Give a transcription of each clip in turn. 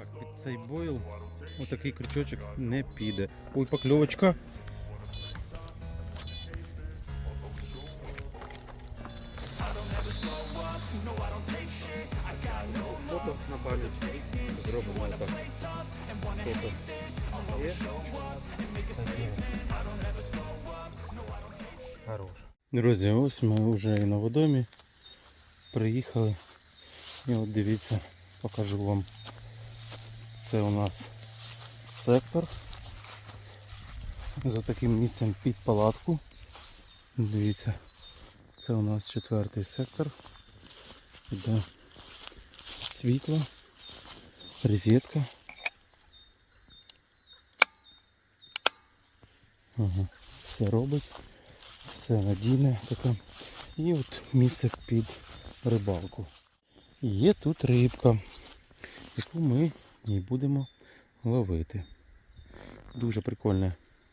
Так, під цей бойл отакий крючочок не піде. Ой, покльовочка. Фото на пам'ять. Зробимо так. Фото. Є? Хорош. Друзі, ось ми вже і на водомі приїхали. І от дивіться, покажу вам. Це у нас сектор. За таким місцем під палатку. Дивіться, це у нас четвертий сектор. Де світло, розетка. Ага, все робить, все надійне таке. І от місце під рибалку. Є тут рибка, яку ми і будемо ловити. Дуже прикольне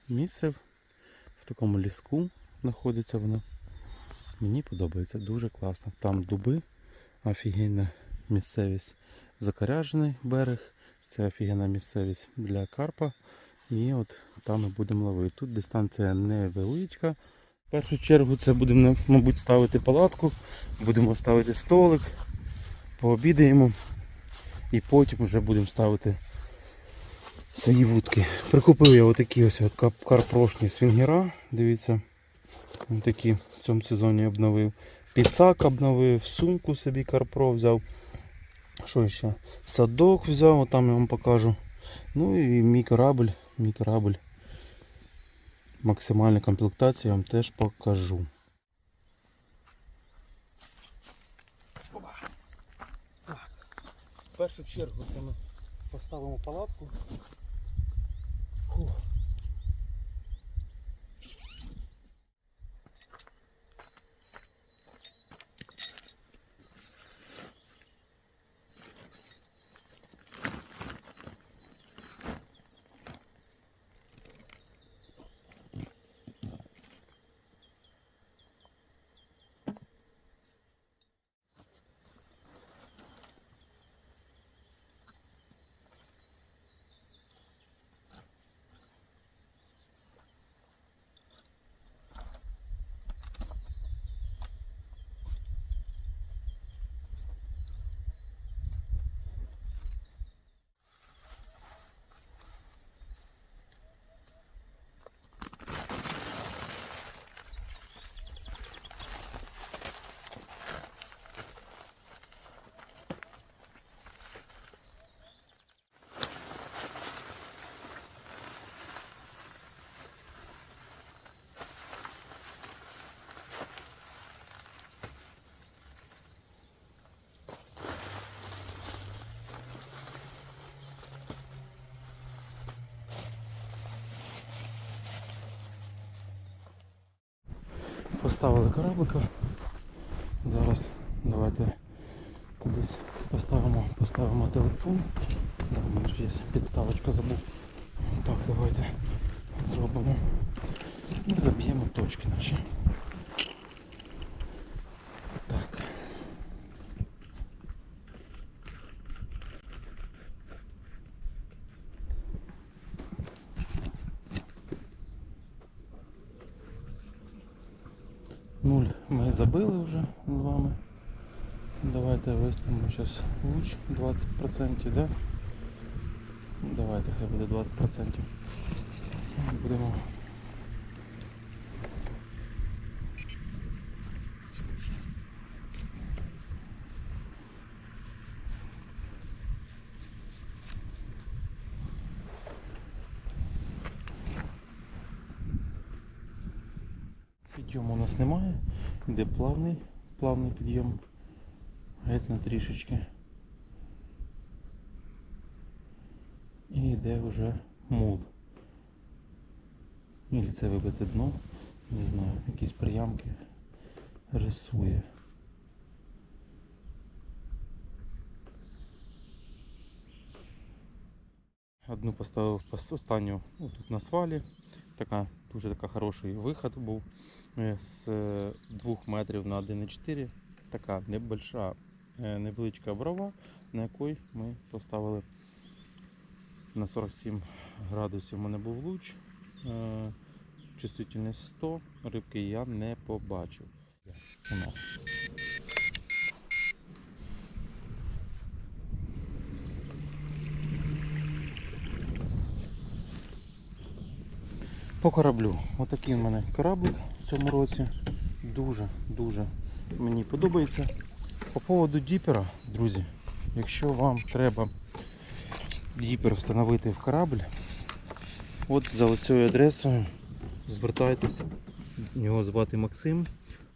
місце. В такому ліску знаходиться воно. Мені подобається, дуже класно. Там дуби, офігенна місцевість. Закаряжений берег. Це офігенна місцевість для карпа. І от там ми будемо ловити. Тут дистанція невеличка. В першу чергу це будемо, мабуть, ставити палатку, будемо ставити столик, пообідаємо і потім вже будемо ставити свої вудки. Прикупив я отакі ось от карпрошні свінгера. Дивіться, такі в цьому сезоні обновив. Піцак обновив, сумку собі карпро взяв. Що ще? Садок взяв, от там я вам покажу. Ну і мій корабль, мій корабль. Максимальна комплектація я вам теж покажу. Першу чергу це ми поставимо палатку. Фух. Поставили кораблика. Зараз давайте десь поставимо, поставимо телефон. Да, у мене є підставочка забув. Так, давайте зробимо. І заб'ємо точки наші. Забили вже з вами. Давайте виставимо зараз луч 20%, да? Давайте, хай буде 20%. Будемо. Підйому у нас немає. Йде плавний, плавний підйом. Геть на трішечки. І йде вже мул. Или це вибите дно, не знаю, якісь приямки рисує. Одну поставив останню ну, тут на свалі. Така, дуже така хороший виход був е, з 2 метрів на 1,4. Така небольша, е, невеличка брова, на якій ми поставили На 47 градусів у мене був луч. Е, чувствительність 100, рибки я не побачив у нас. По кораблю. Отакий у мене кораблик в цьому році. Дуже-дуже мені подобається. По поводу діпера, друзі, якщо вам треба діпер встановити в корабль, от за оцею адресою звертайтесь. Його звати Максим.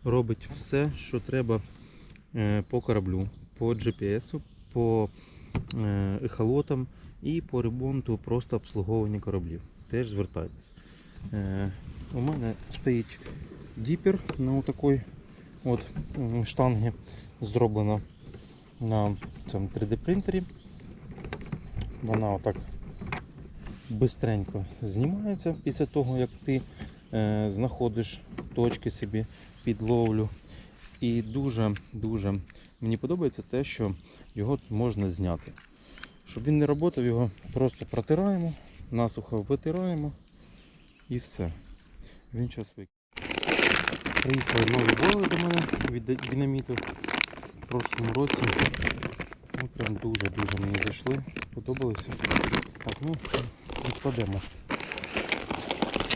Робить все, що треба е, по кораблю, по GPS, по е, ехолотам і по ремонту просто обслуговування кораблів. Теж звертайтесь. Е, У мене стоїть діпер на такій от м, штангі, зроблена на цьому 3D принтері. Вона отак бистренько знімається після того, як ти е, знаходиш точки собі під ловлю. І дуже-дуже мені подобається те, що його можна зняти. Щоб він не працював, його просто протираємо, насухо витираємо і все. Він час вик. Приїхали нові бойли до мене від динаміту в прошлому році. Ну, прям дуже-дуже мені зайшли, сподобалися. Так, ну, відкладемо.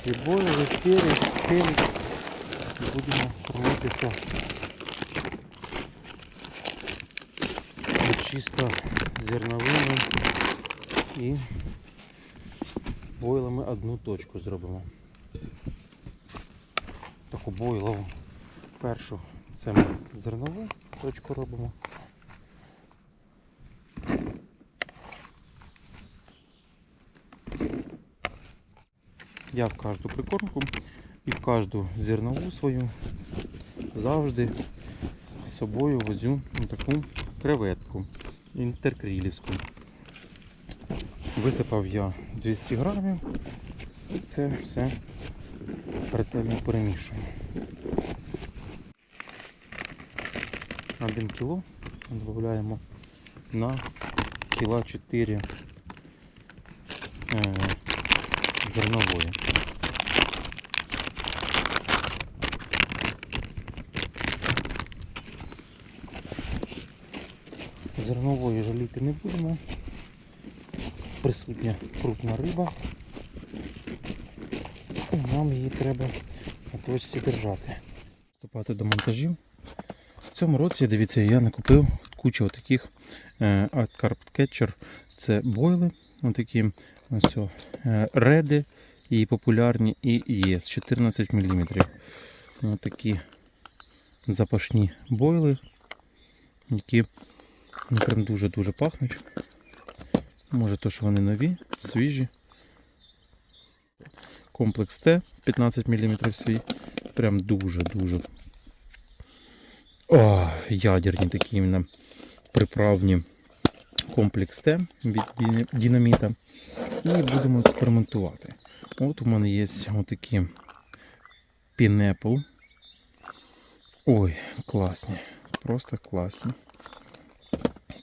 Ці бойли, перець, перець. І будемо кормитися чисто зерновими і бойлами одну точку зробимо. Таку бойлову. Першу це ми зернову точку робимо. Я в кожну прикормку і в кожну зернову свою завжди з собою возю таку креветку інтеркрілівську. Висипав я 200 грамів і це все ретельно перемішую. 1 кіло додаємо на кіла 4 е, зернової. Зернової жаліти не будемо. Присутня крупна риба. І нам її треба на точці держати. Вступати до монтажів. В цьому році, дивіться, я накупив кучу таких е, Carp Catcher. Це бойли, отакі ось, е, реди і популярні, і є з 14 мм. Ось такі запашні бойли, які ну, прям дуже-дуже пахнуть. Може то, що вони нові, свіжі. Комплекс Т 15 мм свій. Прям дуже-дуже. О, ядерні такі іменно приправні комплекс Т від динаміта. І будемо експериментувати. От у мене є отакі Pineapple. Ой, класні. Просто класні.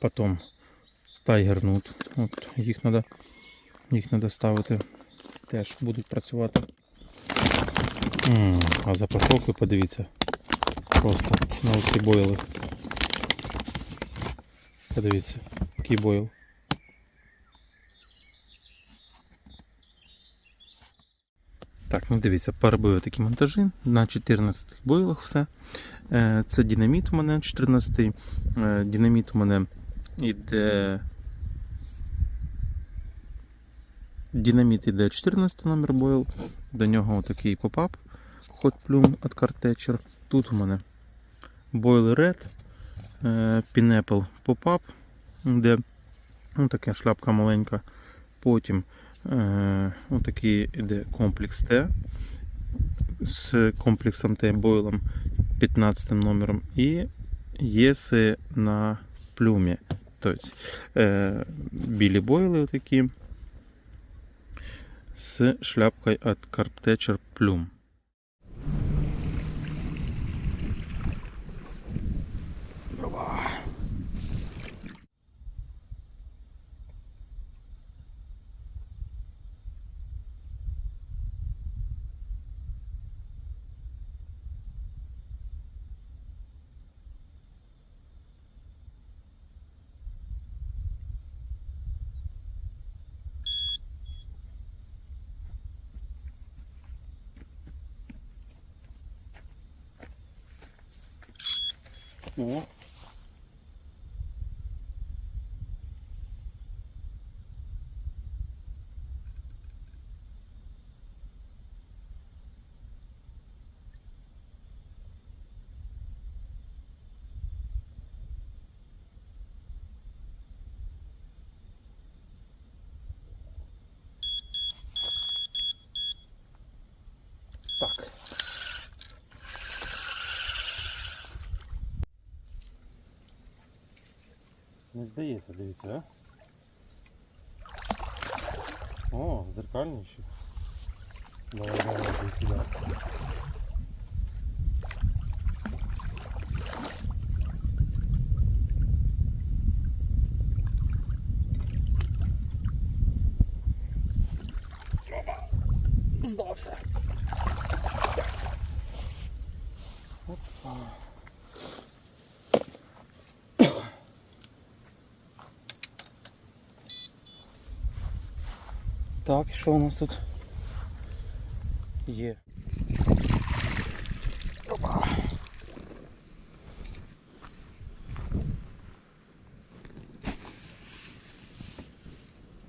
Потім Tiger Nut. От їх треба їх треба ставити. Теж будуть працювати. М, а запашок ви подивіться. Просто на ці бойли. Подивіться, який бойл. Так, ну дивіться, перебив такі монтажі на 14 бойлах все. Е, Це динаміт у мене 14. Е, Динаміт у мене іде. Динаміт іде 14 номер бойл. До нього такий попап Hot Plume від Cartecture. Тут у мене Boiler Red, е, Pineapple Pop-Up, де ну, така шляпка маленька. Потім е, отакий іде комплекс Т з комплексом Т бойлом 15 номером і єси на плюмі. Тобто е, білі бойли отакі з шляпкою від Carpetcher Plume. 五 Не здається, дивіться, а? О, зеркальніші. Давай, давай, давай, сюди. Здався. Опа. Так, що у нас тут є? Опа.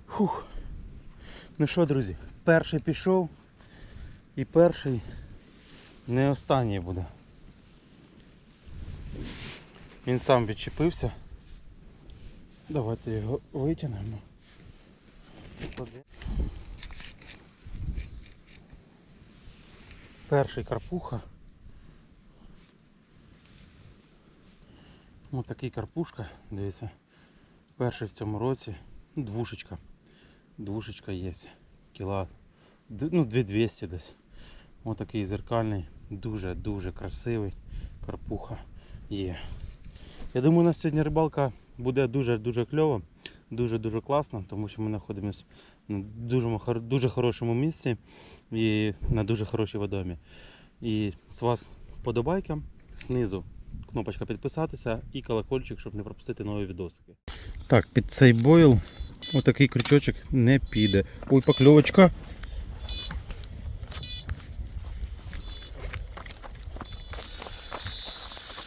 Фух. Ну що, друзі, перший пішов і перший не останній буде. Він сам відчепився. Давайте його витягнемо. Перший карпуха. Ось такий карпушка, дивіться. Перший в цьому році. Ну, Двушечка. Двушечка є. Кіла. Ну, 2200 десь. Ось такий зеркальний, дуже-дуже красивий карпуха є. Я думаю, на сьогодні рибалка буде дуже-дуже кльова, дуже-дуже класна, тому що ми знаходимося на дуже, дуже хорошому місці і на дуже хорошій водомі. І з вас вподобайка, знизу кнопочка підписатися і колокольчик, щоб не пропустити нові відосики. Так, під цей бойл отакий крючочок не піде. Ой, покльовочка.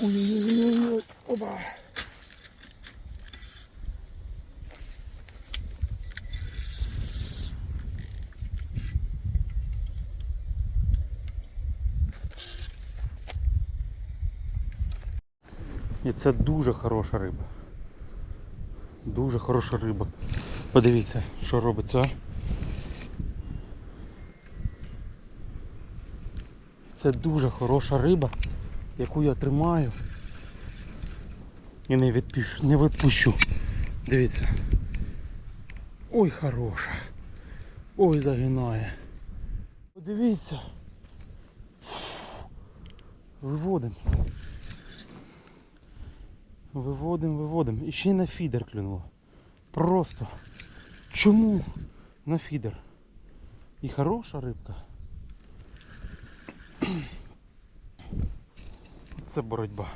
Ой-ой-ой, оба. І це дуже хороша риба. Дуже хороша риба. Подивіться, що робиться. Це дуже хороша риба, яку я тримаю. І не відпущу, не відпущу. Дивіться. Ой, хороша. Ой, загинає. Подивіться. Виводимо. Виводимо, виводимо. І ще й на фідер клюнуло. Просто. Чому на фідер? І хороша рибка. Оце боротьба.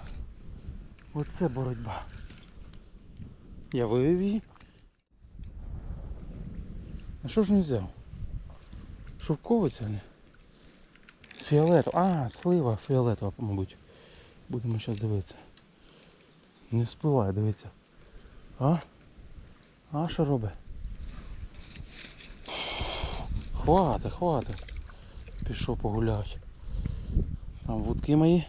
Оце боротьба. Я вивів її. А що ж не взяв? Шовковиця не? Фіолетова. А, слива фіолетова, мабуть. Будемо зараз дивитися. Не спливає, дивіться. А? А що робить? Хвати, хвати. Пішов погуляти. Там вудки мої.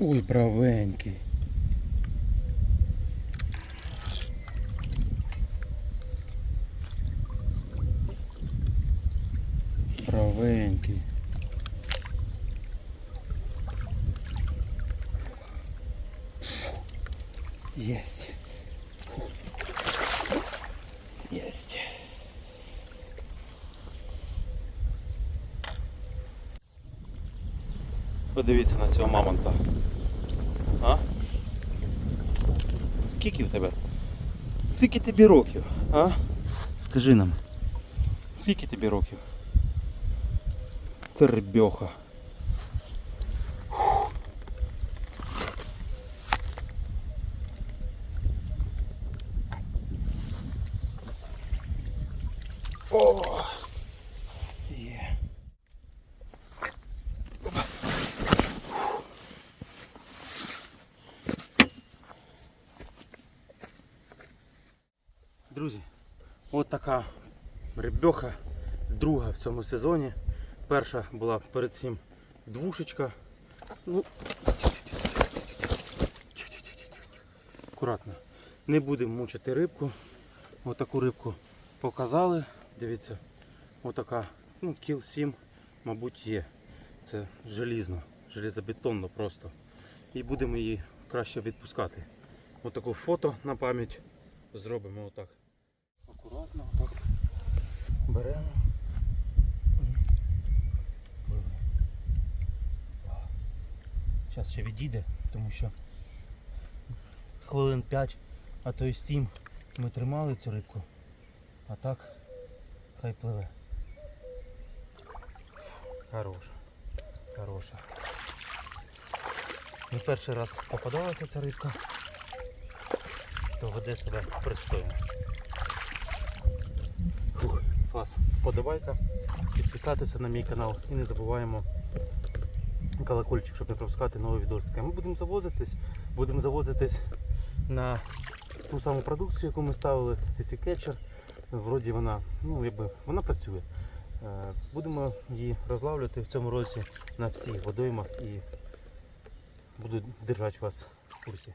Ой, бравенький. Бравенький. Есть. Есть. Подивіться на цього мамонта. А? Скільки в тебе? Скільки тобі років? А? Скажи нам. Скільки тобі років? стербьоха. О! Є. Друзі, от така рибьоха друга в цьому сезоні. Перша була перед цим двушечка. Ну, акуратно. Не будемо мучити рибку. Отаку рибку показали. Дивіться, отака, ну, кіл 7, мабуть, є. Це желізно, железобетонно просто. І будемо її краще відпускати. Отаку фото на пам'ять зробимо отак. Акуратно, отак. Беремо. Зараз ще відійде, тому що хвилин 5, а то й 7 ми тримали цю рибку. А так хай пливе. Хороша. Хороша. Не перший раз попадалася ця рибка, то веде себе пристойно. Фух, з вас подобайка, підписатися на мій канал і не забуваємо колокольчик, щоб не пропускати нові відосики. Ми будемо завозитись, будемо завозитись на ту саму продукцію, яку ми ставили, CC Catcher. Вроді вона, ну якби вона працює. Е, Будемо її розлавлювати в цьому році на всіх водоймах і буду держати вас в курсі.